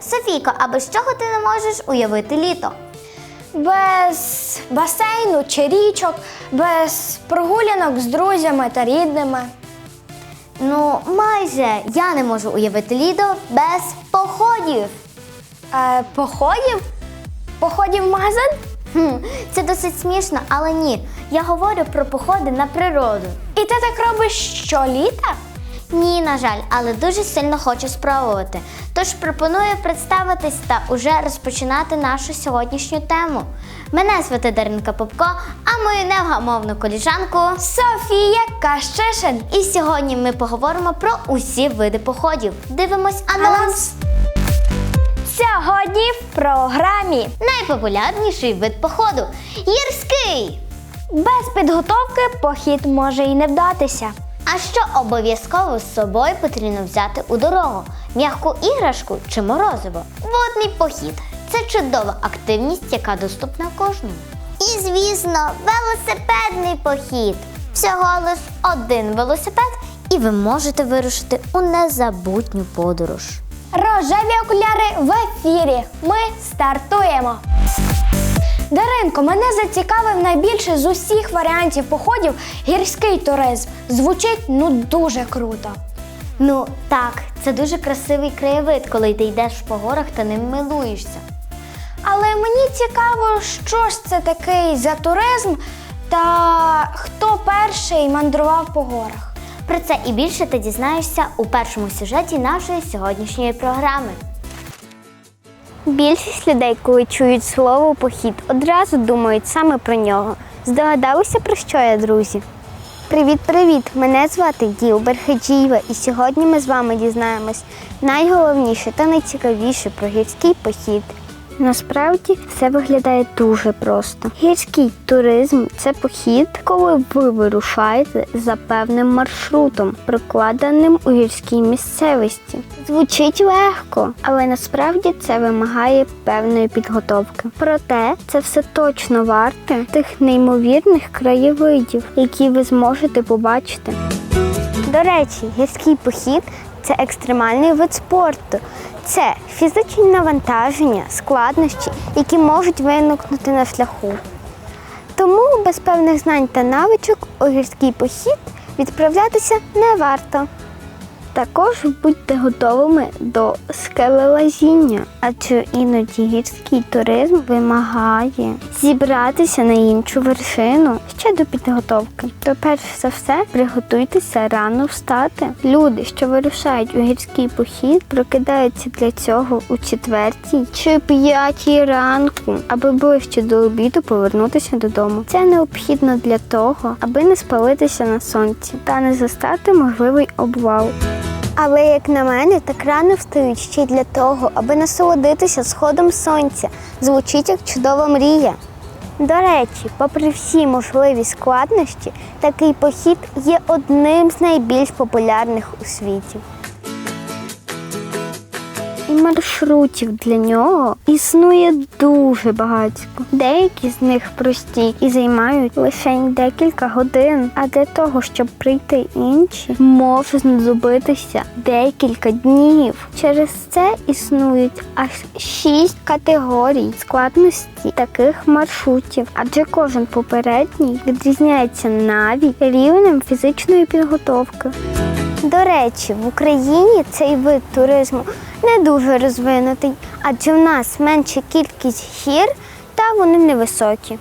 Софійко, а без чого ти не можеш уявити літо? Без басейну чи річок, без прогулянок з друзями та рідними. Ну, майже я не можу уявити літо без походів. Е, походів? Походів в магазин? Хм, це досить смішно, але ні. Я говорю про походи на природу. І ти так робиш щоліта? Ні, на жаль, але дуже сильно хочу спробувати. Тож пропоную представитись та уже розпочинати нашу сьогоднішню тему. Мене звати Даринка Попко, а мою невгамовну коліжанку. Софія Кащишин. І сьогодні ми поговоримо про усі види походів. Дивимось анонс. Сьогодні в програмі Найпопулярніший вид походу гірський. без підготовки похід може і не вдатися. А що обов'язково з собою потрібно взяти у дорогу? М'яку іграшку чи морозиво? Водний похід це чудова активність, яка доступна кожному. І, звісно, велосипедний похід. Всього лиш один велосипед, і ви можете вирушити у незабутню подорож. Рожеві окуляри в ефірі. Ми стартуємо. Даринко, мене зацікавив найбільше з усіх варіантів походів гірський туризм. Звучить ну дуже круто. Ну так, це дуже красивий краєвид, коли ти йдеш по горах та ним милуєшся. Але мені цікаво, що ж це такий за туризм та хто перший мандрував по горах. Про це і більше ти дізнаєшся у першому сюжеті нашої сьогоднішньої програми. Більшість людей, коли чують слово похід, одразу думають саме про нього. Здогадалися про що я, друзі? Привіт-привіт! Мене звати Діл Берхеджієва, і сьогодні ми з вами дізнаємось найголовніше та найцікавіше про гірський похід. Насправді все виглядає дуже просто. Гірський туризм це похід, коли ви вирушаєте за певним маршрутом, прокладеним у гірській місцевості. Звучить легко, але насправді це вимагає певної підготовки. Проте це все точно варте тих неймовірних краєвидів, які ви зможете побачити. До речі, гірський похід це екстремальний вид спорту. Це фізичні навантаження, складнощі, які можуть виникнути на шляху. Тому без певних знань та навичок у гірський похід відправлятися не варто. Також будьте готовими до скелелазіння, адже іноді гірський туризм вимагає зібратися на іншу вершину ще до підготовки. То перш за все приготуйтеся рано встати. Люди, що вирушають у гірський похід, прокидаються для цього у четвертій чи п'ятій ранку, аби ближче до обіду повернутися додому. Це необхідно для того, аби не спалитися на сонці та не застати можливий обвал. Але, як на мене, так рано встають ще й для того, аби насолодитися сходом сонця. Звучить як чудова мрія. До речі, попри всі можливі складнощі, такий похід є одним з найбільш популярних у світі. Маршрутів для нього існує дуже багатько. Деякі з них прості і займають лише декілька годин. А для того, щоб прийти інші, може знадобитися декілька днів. Через це існують аж шість категорій складності таких маршрутів, адже кожен попередній відрізняється навіть рівнем фізичної підготовки. До речі, в Україні цей вид туризму не дуже розвинутий, адже в нас менша кількість гір та вони невисокі.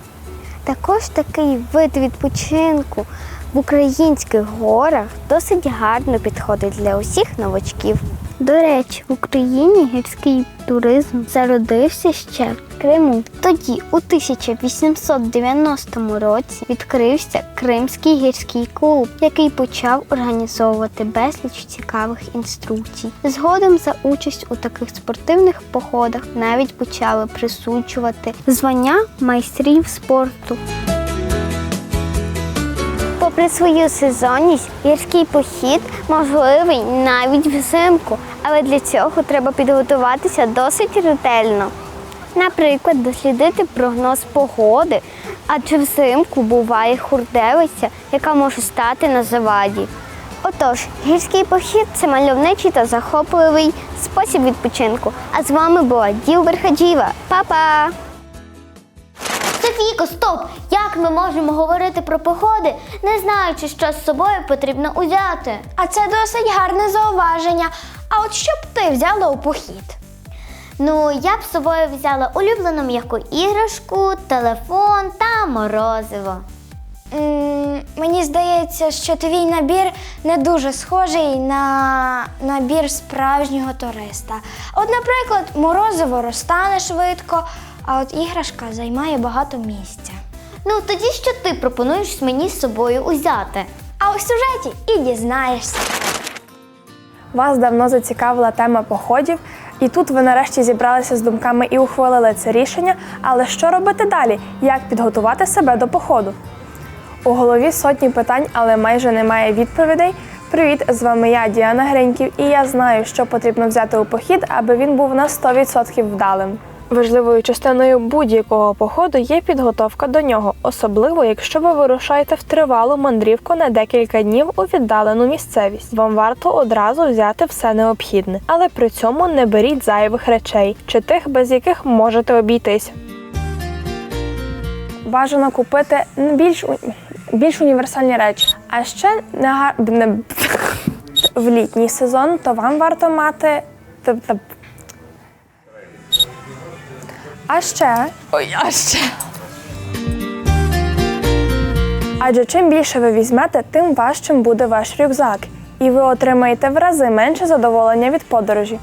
Також такий вид відпочинку в українських горах досить гарно підходить для усіх новачків. До речі, в Україні гірський туризм зародився ще в Криму. Тоді, у 1890 році, відкрився Кримський гірський клуб, який почав організовувати безліч цікавих інструкцій. Згодом за участь у таких спортивних походах навіть почали присуджувати звання майстрів спорту. Попри свою сезонність, гірський похід можливий навіть взимку, але для цього треба підготуватися досить ретельно. Наприклад, дослідити прогноз погоди, адже взимку буває хурделиця, яка може стати на заваді. Отож, гірський похід це мальовничий та захопливий спосіб відпочинку. А з вами була Ділбер Хаджіва. Па-па! Софійко, стоп! Як ми можемо говорити про походи, не знаючи, що з собою потрібно узяти? А це досить гарне зауваження. А от що б ти взяла у похід? Ну, я б з собою взяла улюблену м'яку іграшку, телефон та морозиво. М, мені здається, що твій набір не дуже схожий на набір справжнього туриста. От, наприклад, морозиво розтане швидко, а от іграшка займає багато місця. Ну, тоді що ти пропонуєш мені з собою узяти? А у сюжеті і дізнаєшся. Вас давно зацікавила тема походів, і тут ви нарешті зібралися з думками і ухвалили це рішення. Але що робити далі? Як підготувати себе до походу? У голові сотні питань, але майже немає відповідей. Привіт, з вами я, Діана Гриньків, і я знаю, що потрібно взяти у похід, аби він був на 100% вдалим. Важливою частиною будь-якого походу є підготовка до нього, особливо якщо ви вирушаєте в тривалу мандрівку на декілька днів у віддалену місцевість. Вам варто одразу взяти все необхідне, але при цьому не беріть зайвих речей чи тих, без яких можете обійтись. Бажано купити більш, у- більш універсальні речі. А ще не, гар... в літній сезон, то вам варто мати. тобто, А ще. Ой, а ще. Адже чим більше ви візьмете, тим важчим буде ваш рюкзак, і ви отримаєте в рази менше задоволення від подорожі.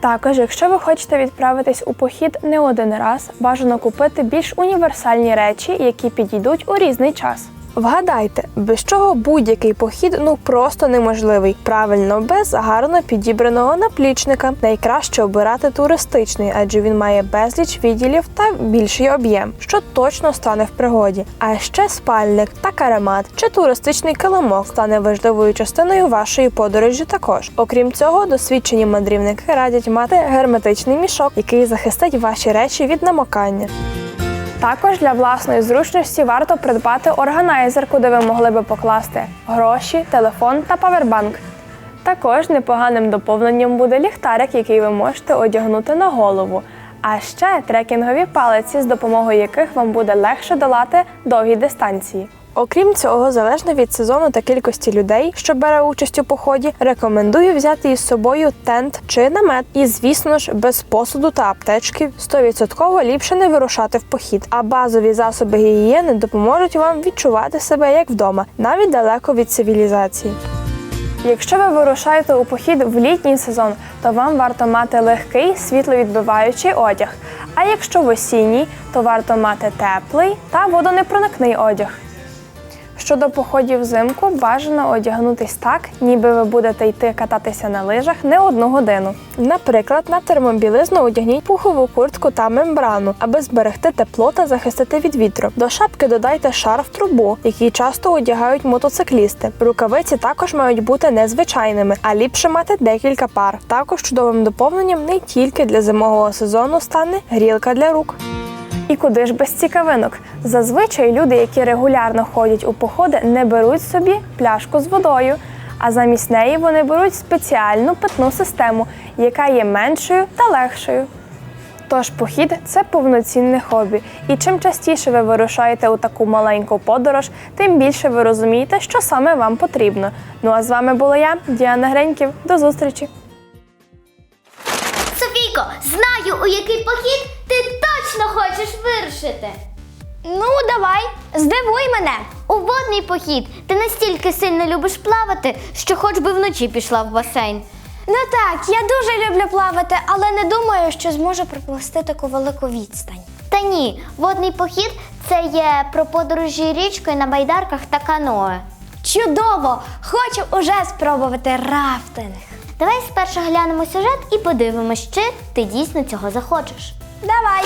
Також, якщо ви хочете відправитись у похід не один раз, бажано купити більш універсальні речі, які підійдуть у різний час. Вгадайте, без чого будь-який похід ну просто неможливий. Правильно, без гарно підібраного наплічника. Найкраще обирати туристичний, адже він має безліч відділів та більший об'єм, що точно стане в пригоді. А ще спальник та каремат чи туристичний килимок стане важливою частиною вашої подорожі. Також, окрім цього, досвідчені мандрівники радять мати герметичний мішок, який захистить ваші речі від намокання. Також для власної зручності варто придбати органайзер, куди ви могли би покласти гроші, телефон та павербанк. Також непоганим доповненням буде ліхтарик, який ви можете одягнути на голову. А ще трекінгові палиці, з допомогою яких вам буде легше долати довгі дистанції. Окрім цього, залежно від сезону та кількості людей, що бере участь у поході, рекомендую взяти із собою тент чи намет. І, звісно ж, без посуду та аптечки 100% ліпше не вирушати в похід. А базові засоби гігієни допоможуть вам відчувати себе як вдома, навіть далеко від цивілізації. Якщо ви вирушаєте у похід в літній сезон, то вам варто мати легкий світловідбиваючий одяг. А якщо в осінній, то варто мати теплий та водонепроникний одяг. Щодо походів взимку, бажано одягнутись так, ніби ви будете йти кататися на лижах не одну годину. Наприклад, на термобілизну одягніть пухову куртку та мембрану, аби зберегти тепло та захистити від вітру. До шапки додайте шарф трубу, який часто одягають мотоциклісти. Рукавиці також мають бути незвичайними, а ліпше мати декілька пар. Також чудовим доповненням не тільки для зимового сезону стане грілка для рук. І куди ж без цікавинок? Зазвичай люди, які регулярно ходять у походи, не беруть собі пляшку з водою, а замість неї вони беруть спеціальну питну систему, яка є меншою та легшою. Тож похід це повноцінне хобі, і чим частіше ви вирушаєте у таку маленьку подорож, тим більше ви розумієте, що саме вам потрібно. Ну а з вами була я, Діана Греньків. До зустрічі! Софійко, знаю, у який похід ти точно хочеш вирушити. Ну, давай, здивуй мене. У водний похід ти настільки сильно любиш плавати, що хоч би вночі пішла в басейн. Ну так, я дуже люблю плавати, але не думаю, що зможу проплисти таку велику відстань. Та ні, водний похід це є про подорожі річкою на байдарках та каное. Чудово! Хочу уже спробувати рафтинг. Давай спершу глянемо сюжет і подивимось, чи ти дійсно цього захочеш. Давай.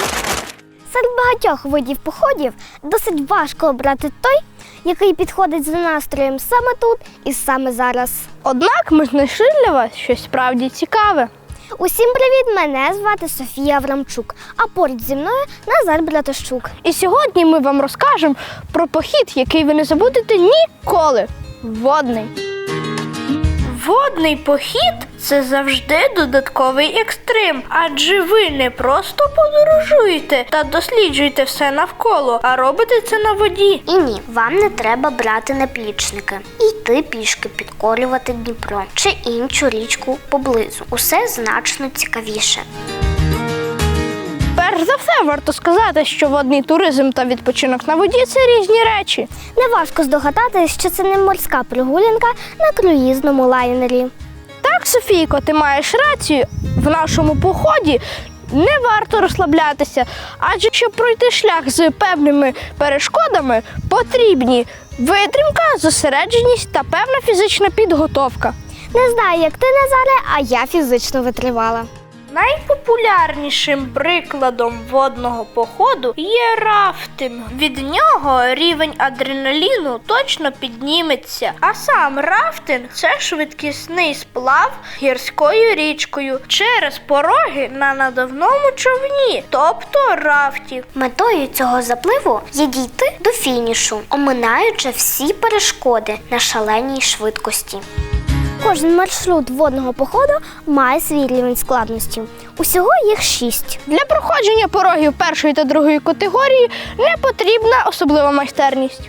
Серед багатьох видів походів досить важко обрати той, який підходить за настроєм саме тут і саме зараз. Однак ми знайшли для вас щось справді цікаве. Усім привіт! Мене звати Софія Аврамчук, а поруч зі мною Назар Братощук. І сьогодні ми вам розкажемо про похід, який ви не забудете ніколи. Водний. Водний похід це завжди додатковий екстрим, адже ви не просто подорожуєте та досліджуєте все навколо, а робите це на воді. І ні, вам не треба брати наплічники і йти пішки підколювати Дніпро чи іншу річку поблизу. Усе значно цікавіше. Перш за все, варто сказати, що водний туризм та відпочинок на воді це різні речі. Неважко здогадатись, що це не морська прогулянка на круїзному лайнері. Так, Софійко, ти маєш рацію. В нашому поході не варто розслаблятися, адже щоб пройти шлях з певними перешкодами, потрібні витримка, зосередженість та певна фізична підготовка. Не знаю, як ти, Назаре, а я фізично витривала. Найпопулярнішим прикладом водного походу є рафтинг. Від нього рівень адреналіну точно підніметься. А сам рафтинг це швидкісний сплав гірською річкою через пороги на надувному човні, тобто рафтів. Метою цього запливу є дійти до фінішу, оминаючи всі перешкоди на шаленій швидкості. Кожен маршрут водного походу має свій рівень складності. Усього їх шість. Для проходження порогів першої та другої категорії не потрібна особлива майстерність.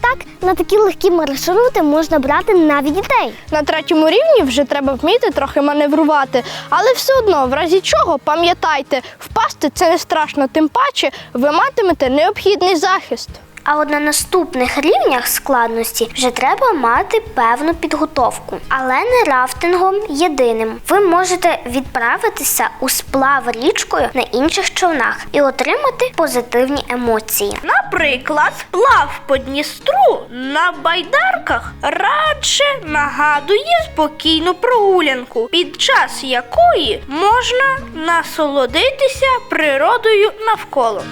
Так, на такі легкі маршрути можна брати навіть дітей. На третьому рівні вже треба вміти трохи маневрувати, але все одно, в разі чого, пам'ятайте, впасти це не страшно, тим паче ви матимете необхідний захист. А от на наступних рівнях складності вже треба мати певну підготовку, але не рафтингом єдиним. Ви можете відправитися у сплав річкою на інших човнах і отримати позитивні емоції. Наприклад, плав по Дністру на байдарках радше нагадує спокійну прогулянку, під час якої можна насолодитися природою навколо.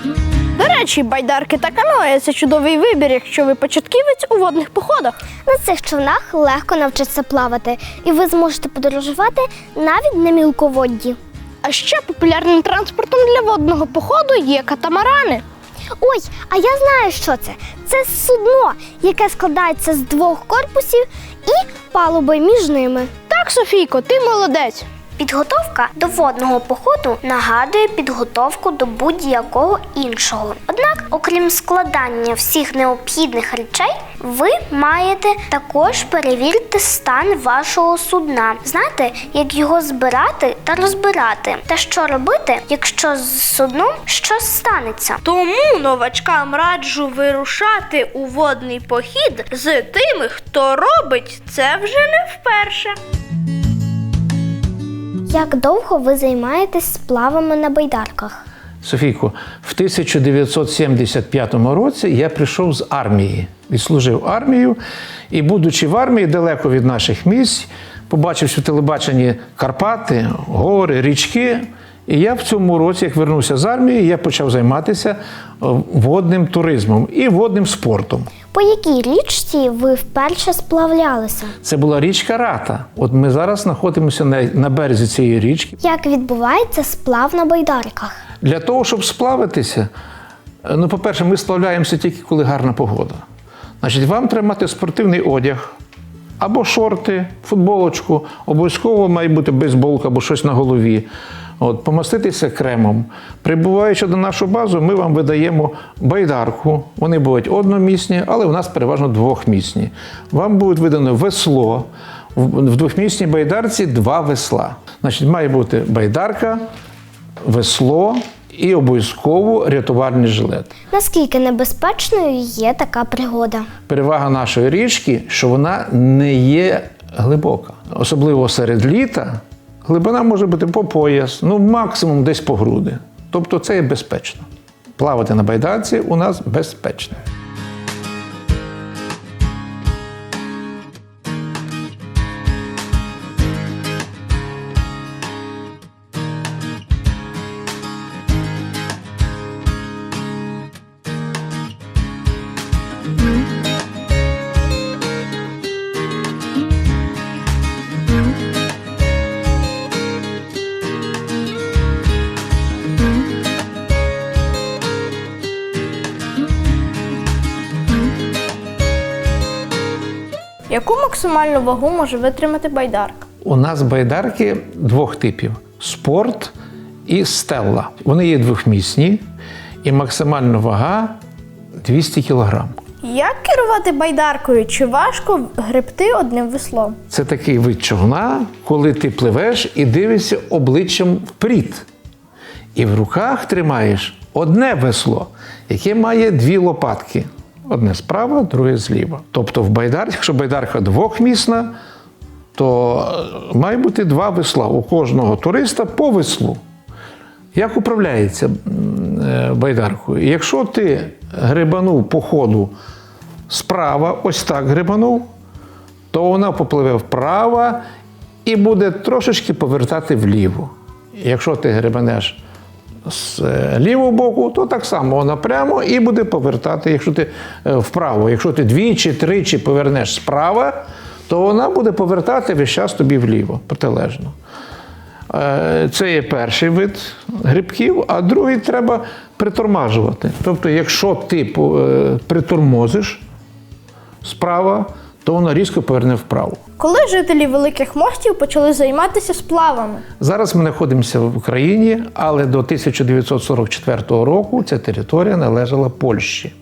До речі, байдарки та каное це чудовий вибір, якщо ви початківець у водних походах. На цих човнах легко навчитися плавати, і ви зможете подорожувати навіть на мілководді. А ще популярним транспортом для водного походу є катамарани. Ой, а я знаю, що це. Це судно, яке складається з двох корпусів і палуби між ними. Так, Софійко, ти молодець. Підготовка до водного походу нагадує підготовку до будь-якого іншого. Однак, окрім складання всіх необхідних речей, ви маєте також перевірити стан вашого судна, знати, як його збирати та розбирати, та що робити, якщо з судном щось станеться. Тому новачкам раджу вирушати у водний похід з тими, хто робить це вже не вперше. Як довго ви займаєтесь сплавами на байдарках? Софійко, в 1975 році я прийшов з армії, відслужив армію, і, будучи в армії далеко від наших місць, побачивши в телебаченні Карпати, гори, річки. І я в цьому році, як вернувся з армії, я почав займатися е, водним туризмом і водним спортом. По якій річці ви вперше сплавлялися? Це була річка Рата. От ми зараз знаходимося на, на березі цієї річки. Як відбувається сплав на байдарках? Для того, щоб сплавитися, е, ну, по-перше, ми сплавляємося тільки коли гарна погода. Значить, вам треба мати спортивний одяг або шорти, футболочку, обов'язково має бути бейсболка або щось на голові. От, помаститися кремом. Прибуваючи до нашу базу, ми вам видаємо байдарку. Вони бувають одномісні, але у нас переважно двохмісні. Вам буде видано весло. В в двохмісній байдарці два весла. Значить, має бути байдарка, весло і обов'язково рятувальний жилет. Наскільки небезпечною є така пригода? Перевага нашої річки, що вона не є глибока. Особливо серед літа глибина може бути по пояс, ну максимум десь по груди. Тобто це є безпечно. Плавати на байдарці у нас безпечно. Яку максимальну вагу може витримати байдарка? У нас байдарки двох типів: спорт і стелла. Вони є двохмісні, і максимальна вага 200 кг. Як керувати байдаркою? Чи важко гребти одним веслом? Це такий вид човна, коли ти пливеш і дивишся обличчям вперед. І в руках тримаєш одне весло, яке має дві лопатки. Одне справа, друге зліва. Тобто в байдарці, якщо байдарка двохмісна, то е, має бути два весла у кожного туриста по веслу. Як управляється е, байдаркою? Якщо ти грибанув по ходу справа, ось так грибанув, то вона попливе вправо і буде трошечки повертати вліво. Якщо ти грибанеш з е, лівого боку, то так само вона прямо і буде повертати, якщо ти е, вправо. Якщо ти двічі, тричі повернеш справа, то вона буде повертати весь час тобі вліво, протилежно. Е, Це є перший вид грибків, а другий треба притормажувати. Тобто, якщо ти притормозиш справа, то вона різко поверне вправо. Коли жителі великих мостів почали займатися сплавами? Зараз ми знаходимося в Україні, але до 1944 року ця територія належала Польщі.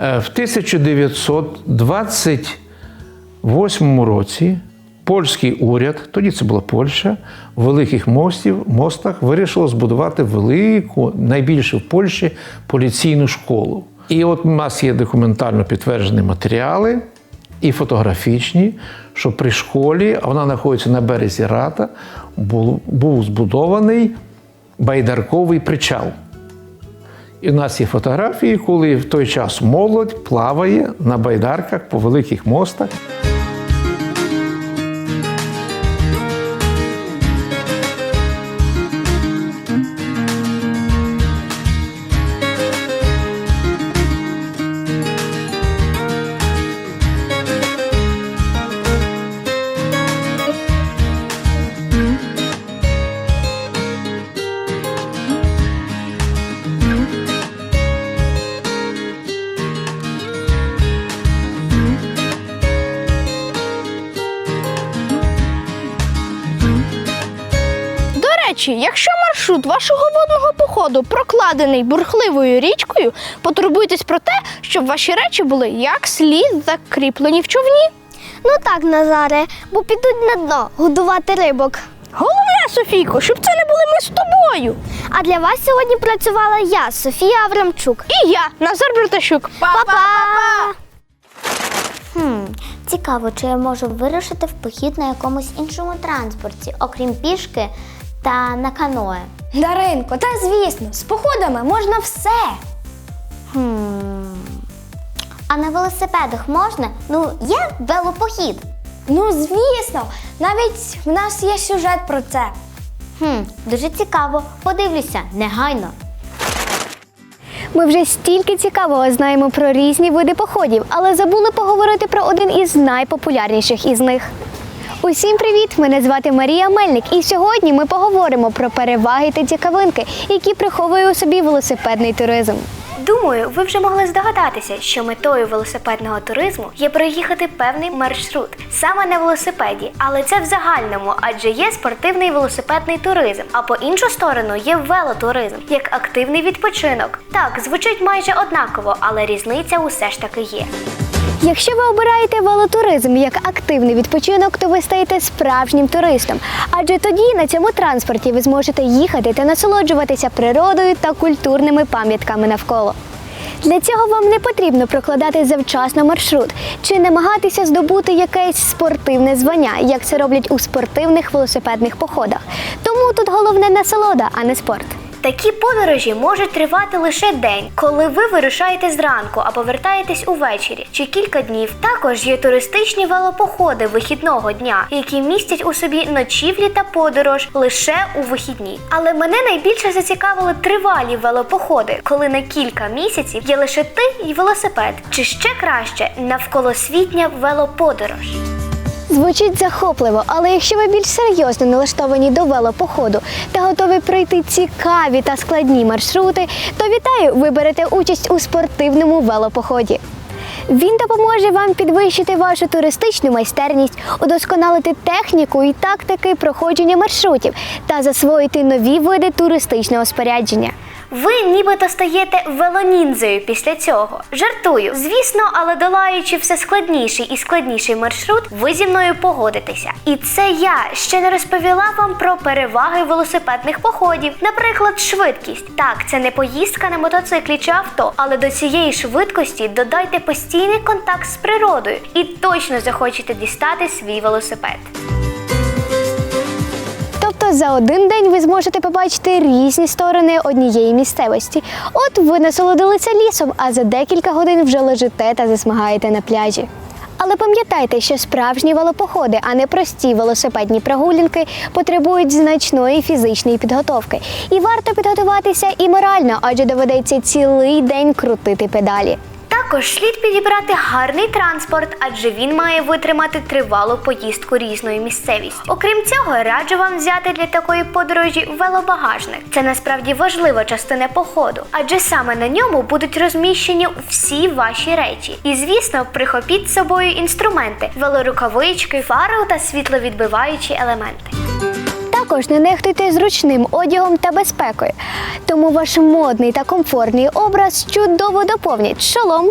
Е, В 1928 році польський уряд, тоді це була Польща, в великих мостів, мостах вирішило збудувати велику, найбільшу в Польщі поліційну школу. І от у нас є документально підтверджені матеріали і фотографічні, що при школі, а вона знаходиться на березі Рата, був, був збудований байдарковий причал. І в нас є фотографії, коли в той час молодь плаває на байдарках по великих мостах. Якщо маршрут вашого водного походу прокладений бурхливою річкою, потурбуйтесь про те, щоб ваші речі були як слід закріплені в човні. Ну так, Назаре, бо підуть на дно годувати рибок. Головне, Софійко, щоб це не були ми з тобою. А для вас сьогодні працювала я, Софія Аврамчук. І я, Назар Братащук. Па-па-па-па! Хм, цікаво, чи я можу вирушити в похід на якомусь іншому транспорті, окрім пішки та на каное. Даринко, та звісно, з походами можна все. Хм. А на велосипедах можна? Ну, є велопохід. Ну, звісно, навіть в нас є сюжет про це. Хм, дуже цікаво. Подивлюся, негайно. Ми вже стільки цікавого знаємо про різні види походів, але забули поговорити про один із найпопулярніших із них. Усім привіт! Мене звати Марія Мельник, і сьогодні ми поговоримо про переваги та цікавинки, які приховує у собі велосипедний туризм. Думаю, ви вже могли здогадатися, що метою велосипедного туризму є проїхати певний маршрут саме на велосипеді, але це в загальному, адже є спортивний велосипедний туризм, а по іншу сторону є велотуризм як активний відпочинок. Так, звучить майже однаково, але різниця усе ж таки є. Якщо ви обираєте велотуризм як активний відпочинок, то ви стаєте справжнім туристом. Адже тоді на цьому транспорті ви зможете їхати та насолоджуватися природою та культурними пам'ятками навколо. Для цього вам не потрібно прокладати завчасно маршрут чи намагатися здобути якесь спортивне звання, як це роблять у спортивних велосипедних походах. Тому тут головне насолода, а не спорт. Такі подорожі можуть тривати лише день, коли ви вирушаєте зранку а повертаєтесь увечері чи кілька днів. Також є туристичні велопоходи вихідного дня, які містять у собі ночівлі та подорож лише у вихідні. Але мене найбільше зацікавили тривалі велопоходи, коли на кілька місяців є лише ти і велосипед, чи ще краще навколосвітня велоподорож. Звучить захопливо, але якщо ви більш серйозно налаштовані до велопоходу та готові пройти цікаві та складні маршрути, то вітаю, ви берете участь у спортивному велопоході. Він допоможе вам підвищити вашу туристичну майстерність, удосконалити техніку і тактики проходження маршрутів та засвоїти нові види туристичного спорядження. Ви нібито стаєте велоніндзею після цього. Жартую, звісно, але долаючи все складніший і складніший маршрут, ви зі мною погодитеся. І це я ще не розповіла вам про переваги велосипедних походів, наприклад, швидкість. Так, це не поїздка на мотоциклі чи авто, але до цієї швидкості додайте постійний контакт з природою і точно захочете дістати свій велосипед. Тобто за один день ви зможете побачити різні сторони однієї місцевості. От ви насолодилися лісом, а за декілька годин вже лежите та засмагаєте на пляжі. Але пам'ятайте, що справжні велопоходи, а не прості велосипедні прогулянки, потребують значної фізичної підготовки. І варто підготуватися і морально, адже доведеться цілий день крутити педалі. Також слід підібрати гарний транспорт, адже він має витримати тривалу поїздку різною місцевістю. Окрім цього, раджу вам взяти для такої подорожі велобагажник. Це насправді важлива частина походу, адже саме на ньому будуть розміщені всі ваші речі. І звісно, прихопіть з собою інструменти, велорукавички, фару та світловідбиваючі елементи. Також не нехтуйте зручним одягом та безпекою, тому ваш модний та комфортний образ чудово доповнять шолом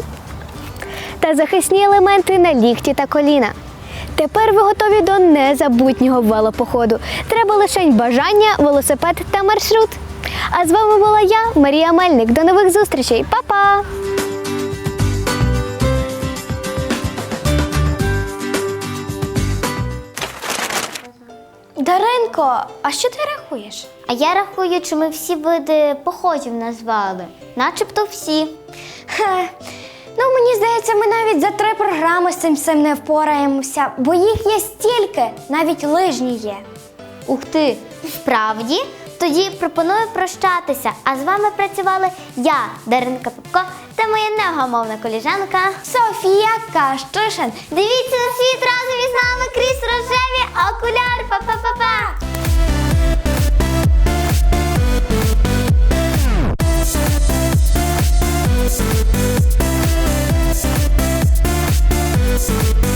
та захисні елементи на лікті та коліна. Тепер ви готові до незабутнього велопоходу. Треба лише бажання, велосипед та маршрут. А з вами була я, Марія Мельник. До нових зустрічей, Па-па! Даринко, а що ти рахуєш? А я рахую, чи ми всі види походів назвали, начебто всі. Хе. Ну, мені здається, ми навіть за три програми з цим всім не впораємося, бо їх є стільки, навіть лижні є. Ух ти, справді? Тоді пропоную прощатися. А з вами працювали я, Даринка Попко, та моя негомовна коліжанка Софія Кащушин. Дивіться на світ разом із нами крізь рожеві окуляри. Па-па-па-па! We'll be.